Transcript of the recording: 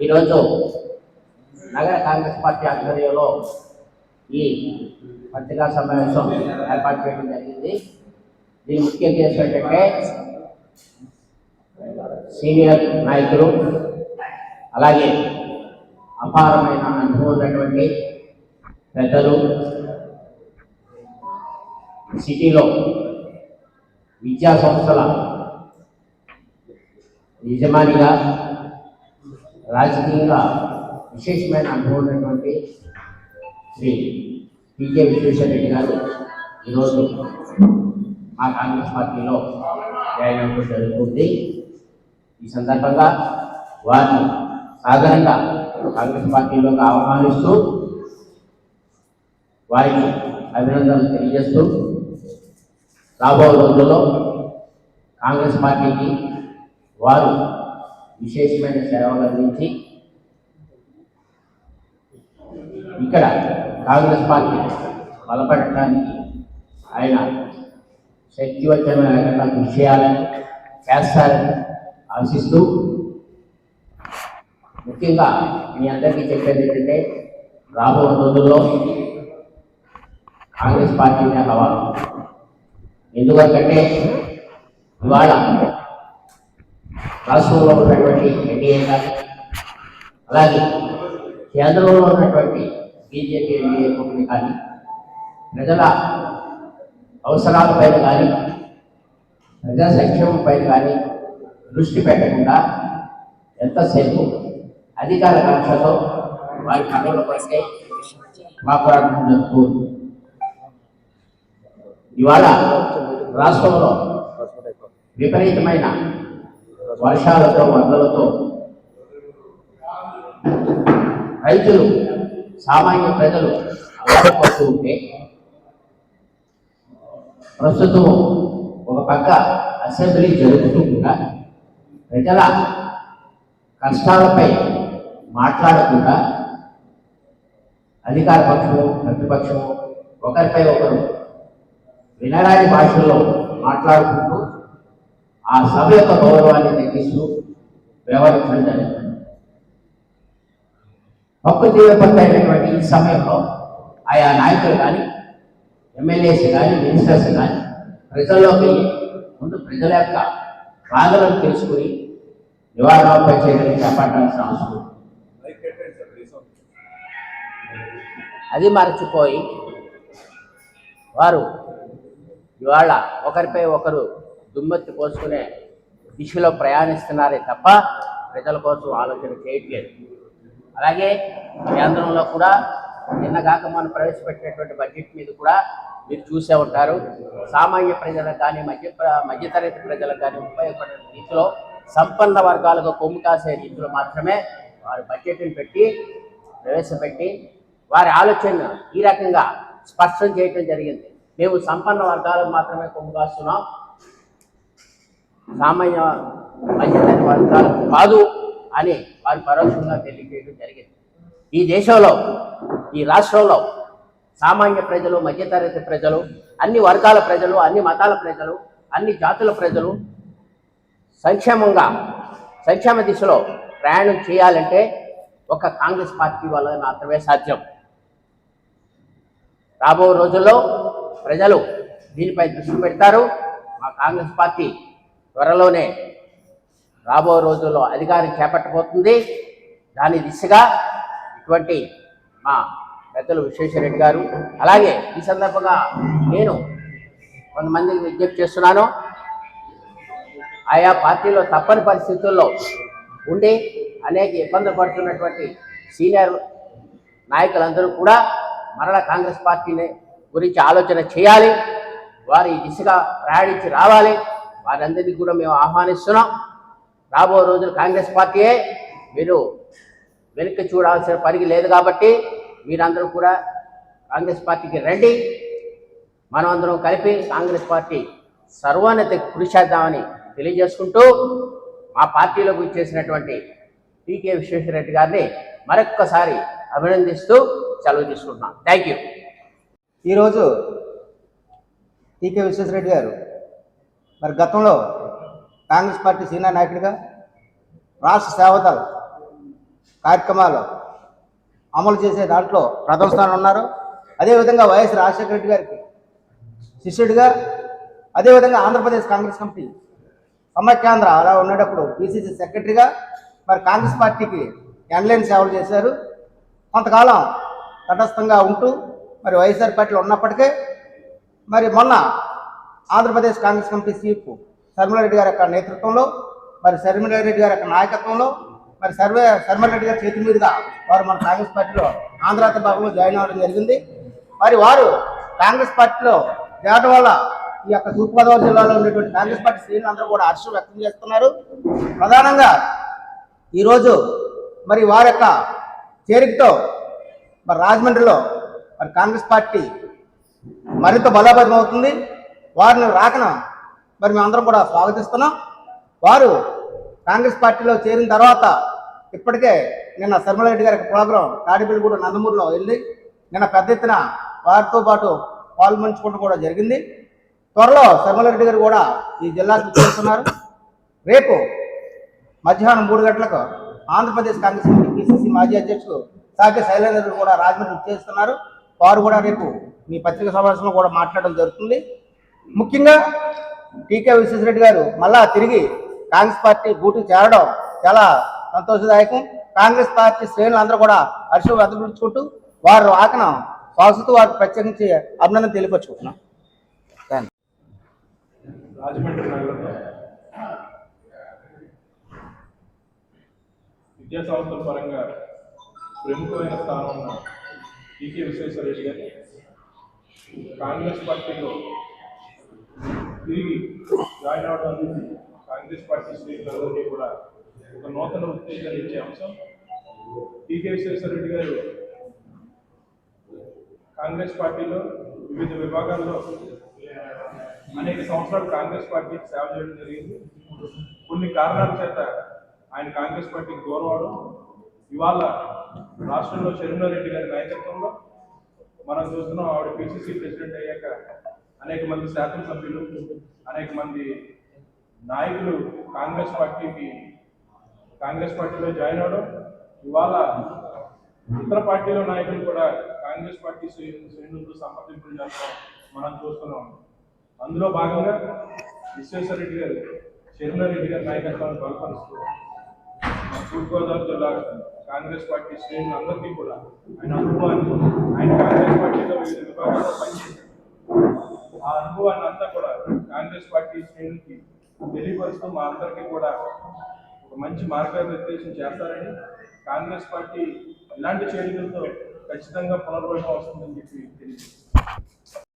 ఈరోజు నగర కాంగ్రెస్ పార్టీ ఆధ్వర్యంలో ఈ పత్రికా సమావేశం ఏర్పాటు చేయడం జరిగింది. దీని ముఖ్య ఉద్దేశం ఏంటంటే సీనియర్ నాయకులు అలాగే అపారమైన అనుభవం ఉన్నటువంటి పెద్దలు సిటీలో విద్యా సంస్థల యజమానిగా రాజకీయంగా విశేషమైన అనుభవం ఉన్నటువంటి శ్రీ పిజే విశ్వేశ్వర రెడ్డి గారు ఈరోజు మా కాంగ్రెస్ పార్టీలో జాయిన్ అవ్వడం జరుగుతుంది. ఈ సందర్భంగా వారిని సాధారణంగా కాంగ్రెస్ పార్టీలోకి ఆహ్వానిస్తూ వారికి అభినందనలు తెలియజేస్తూ రాబో రోజుల్లో కాంగ్రెస్ పార్టీకి వారు విశేషమైన సేవలు అందించి ఇక్కడ కాంగ్రెస్ పార్టీ బలపడటానికి ఆయన శక్తివంతమైన విషయాలను చేస్తారని ఆశిస్తూ ముఖ్యంగా మీ అందరికీ చెప్పేది ఏంటంటే రాబో రోజుల్లో కాంగ్రెస్ పార్టీనే హవా ఎందుకంటే ఇవాళ రాష్ట్రంలో ఉన్నటువంటి ఎన్డీఏ కానీ అలాగే కేంద్రంలో ఉన్నటువంటి బీజేపీ ఎన్డీఏ కూటమి కానీ ప్రజల అవసరాలపైన కానీ ప్రజా సంక్షేమంపై కానీ దృష్టి పెట్టకుండా ఎంతసేపు అధికార కక్షతో వారి కళ్ళ పడితే మా పోరాటం ఇవాళ రాష్ట్రంలో విపరీతమైన వర్షాలతో వరదలతో రైతులు సామాన్య ప్రజలు అలవాటు ఉంటే ప్రస్తుతం ఒక పక్క అసెంబ్లీ జరుగుతూ కూడా ప్రజల కష్టాలపై మాట్లాడకుండా అధికార పక్షము ప్రతిపక్షము ఒకరిపై ఒకరు వినరాని భాషల్లో మాట్లాడుకుంటూ ఆ సభ యొక్క గౌరవాన్ని తగ్గిస్తూ వ్యవహరించడం జరుగుతుంది ప్రకృతి విపత్తు అయినటువంటి ఈ సమయంలో ఆయా నాయకులు కానీ ఎమ్మెల్యేస్ కానీ మినిస్టర్స్ కానీ ప్రజల్లోకి ముందు ప్రజల యొక్క బాధలను తెలుసుకుని నివారణపై చర్యలు చేపట్టాల్సిన అవసరం అది మరచిపోయి వారు ఇవాళ ఒకరిపై ఒకరు దుమ్మెత్తి పోసుకునే దిశలో ప్రయాణిస్తున్నారే తప్ప ప్రజల కోసం ఆలోచన చేయట్లేదు. అలాగే కేంద్రంలో కూడా నిన్నగాక మనం ప్రవేశపెట్టినటువంటి బడ్జెట్ మీద కూడా మీరు చూసే ఉంటారు. సామాన్య ప్రజలకు కానీ మధ్య మధ్యతరగతి ప్రజలకు కానీ ఉపయోగపడే రీతిలో సంపన్న వర్గాలకు కొమ్ము కాసే రీతిలో మాత్రమే వారు బడ్జెట్ని పెట్టి ప్రవేశపెట్టి వారి ఆలోచన ఈ రకంగా స్పష్టం చేయడం జరిగింది. మేము సంపన్న వర్గాలకు మాత్రమే కొమ్ము కాస్తున్నాం. సామాన్య మధ్యతరగతి వర్గాలు కాదు అని వారు పరోక్షంగా తెలియజేయడం జరిగింది. ఈ దేశంలో ఈ రాష్ట్రంలో సామాన్య ప్రజలు మధ్యతరగతి ప్రజలు అన్ని వర్గాల ప్రజలు అన్ని మతాల ప్రజలు అన్ని జాతుల ప్రజలు సంక్షేమంగా సంక్షేమ దిశలో ప్రయాణం చేయాలంటే ఒక కాంగ్రెస్ పార్టీ వల్ల మాత్రమే సాధ్యం. రాబో రోజుల్లో ప్రజలు దీనిపై దృష్టి పెడతారు. మా కాంగ్రెస్ పార్టీ త్వరలోనే రాబో రోజుల్లో అధికారం చేపట్టబోతుంది. దాని దిశగా ఇటువంటి మా పెద్దలు విశ్వేశ్వరరెడ్డి గారు అలాగే ఈ సందర్భంగా నేను కొంతమందికి విజ్ఞప్తి చేస్తున్నాను. ఆయా పార్టీలో తప్పని పరిస్థితుల్లో ఉండి అనేక ఇబ్బందులు పడుతున్నటువంటి సీనియర్ నాయకులందరూ కూడా మరల కాంగ్రెస్ పార్టీని గురించి ఆలోచన చేయాలి. వారి దిశగా ప్రయాణించి రావాలి. వారందరినీ కూడా మేము ఆహ్వానిస్తున్నాం. రాబో రోజులు కాంగ్రెస్ పార్టీయే. మీరు వెనక్కి చూడాల్సిన పనికి లేదు కాబట్టి మీరందరూ కూడా కాంగ్రెస్ పార్టీకి రండి. మనం అందరం కలిపి కాంగ్రెస్ పార్టీ సర్వోన్నత కృషి చేద్దామని తెలియజేసుకుంటూ మా పార్టీలోకి వచ్చేసినటువంటి టీకే విశ్వేశ్వరరెడ్డి గారిని మరొక్కసారి అభినందిస్తూ సెలవు తీసుకుంటున్నాను థ్యాంక్ యూ. ఈరోజు టీకే విశ్వేశ్వరరెడ్డి గారు మరి గతంలో కాంగ్రెస్ పార్టీ సీనియర్ నాయకుడిగా రాష్ట్ర సేవదల్ కార్యక్రమాలు అమలు చేసే దాంట్లో ప్రథమ స్థానం ఉన్నారు. అదేవిధంగా వైఎస్ రాజశేఖర రెడ్డి గారికి శిష్యుడిగా అదేవిధంగా ఆంధ్రప్రదేశ్ కాంగ్రెస్ కమిటీ సమైక్యాంధ్ర అలా ఉండేటప్పుడు పిసిసి సెక్రటరీగా మరి కాంగ్రెస్ పార్టీకి ఎన్లైన్ సేవలు చేశారు. కొంతకాలం తటస్థంగా ఉంటూ మరి వైఎస్ఆర్ పార్టీలో ఉన్నప్పటికీ మరి మొన్న ఆంధ్రప్రదేశ్ కాంగ్రెస్ కమిటీ చీఫ్ శర్మిలారెడ్డి గారి యొక్క నేతృత్వంలో మరి శర్మిలారెడ్డి గారి యొక్క నాయకత్వంలో మరి సర్వే శర్మిలారెడ్డి గారి చేతి మీదుగా వారు మన కాంగ్రెస్ పార్టీలో ఆంధ్ర భాగంలో జాయిన్ అవ్వడం జరిగింది. మరి వారు కాంగ్రెస్ పార్టీలో చేరడం వల్ల ఈ యొక్క తూర్పుగోదావరి జిల్లాలో ఉన్నటువంటి కాంగ్రెస్ పార్టీ శ్రేణులు అందరూ కూడా హర్షం వ్యక్తం చేస్తున్నారు. ప్రధానంగా ఈరోజు మరి వారి యొక్క చేరికతో మరి రాజమండ్రిలో మరి కాంగ్రెస్ పార్టీ మరింత బలోపేతం అవుతుంది. వారిని రాకన? మరి మేమందరం కూడా స్వాగతిస్తున్నాం. వారు కాంగ్రెస్ పార్టీలో చేరిన తర్వాత ఇప్పటికే నిన్న శర్మలరెడ్డి గారి ప్రోగ్రాం తాడిపల్లిగూడ నందమూరులో వెళ్ళి నిన్న పెద్ద ఎత్తున వారితో పాటు పాల్పంచుకోవడం కూడా జరిగింది. త్వరలో శర్మలరెడ్డి గారు కూడా ఈ జిల్లాకు చేస్తున్నారు రేపు మధ్యాహ్నం మూడు గంటలకు ఆంధ్రప్రదేశ్ కాంగ్రెస్ కమిటీ పిసిసి మాజీ అధ్యక్షుడు సాకే శైలేంద్ర కూడా రాజమండ్రి చేస్తున్నారు వారు కూడా రేపు మీ పత్రికా సమావేశంలో కూడా మాట్లాడడం జరుగుతుంది. ముఖ్యంగా టీకే విశ్వేశ్వరరెడ్డి గారు మళ్ళా తిరిగి కాంగ్రెస్ పార్టీ గూటి చేరడం చాలా సంతోషదాయకం. కాంగ్రెస్ పార్టీ శ్రేణులు అందరూ కూడా హర్షం వ్యక్తపరుచుకుంటూ వారు ఆకన స్వాగతిస్తూ వారికి ప్రత్యేకించి అభినందన తెలియపరుచుకుంటున్నాం. రాజమండ్రి నగరంలో విద్యా సంస్థల పరంగా ప్రముఖమైన స్థానం ఉన్న టీకే విశ్వేశ్వరరెడ్డి గారు కాంగ్రెస్ పార్టీలో తిరిగి జాయిన్ అవడం అనేది కాంగ్రెస్ పార్టీ శ్రేణులందరికీ కూడా ఒక నూతన ఉత్తేజాన్ని ఇచ్చే అంశం టీకే విశ్వేశ్వరరెడ్డి గారు కాంగ్రెస్ పార్టీలో వివిధ విభాగాల్లో అనేక సంవత్సరాలు కాంగ్రెస్ పార్టీకి సేవ చేయడం జరిగింది. కొన్ని కారణాల చేత ఆయన కాంగ్రెస్ పార్టీకి దూరం అవడం ఇవాళ రాష్ట్రంలో రెడ్డి గారి నాయకత్వంలో మనం చూస్తున్నాం ఆవిడ పిసిసి ప్రెసిడెంట్ అయ్యాక అనేక మంది శాసనసభ్యులు అనేక మంది నాయకులు కాంగ్రెస్ పార్టీకి కాంగ్రెస్ పార్టీలో జాయిన్ అవడం ఇవాళ ఇతర పార్టీల నాయకులు కూడా కాంగ్రెస్ పార్టీ శ్రేణులతో సంప్రదింపులు చేస్తాం మనం చూస్తున్నాం అందులో భాగంగా విశ్వేశ్వరరెడ్డి గారు రెడ్డి గారి నాయకత్వాన్ని బలపరుస్తూ తూర్పుగోదావరి జిల్లా కాంగ్రెస్ పార్టీ శ్రేణులు అందరికీ కూడా ఆయన అనుభవాన్ని ఆయన కాంగ్రెస్ పార్టీలో వివిధ విభాగాల్లో పనిచేశారు ఆ అనుభవాన్ని అంతా కూడా కాంగ్రెస్ పార్టీ శ్రేణులకి తెలియపరుస్తూ మా అందరికీ కూడా ఒక మంచి మార్గనిర్దేశం చేస్తారని కాంగ్రెస్ పార్టీ ఇలాంటి చర్యలతో ఖచ్చితంగా పునర్వైభవం వస్తుందని చెప్పి తెలియజేస్తారు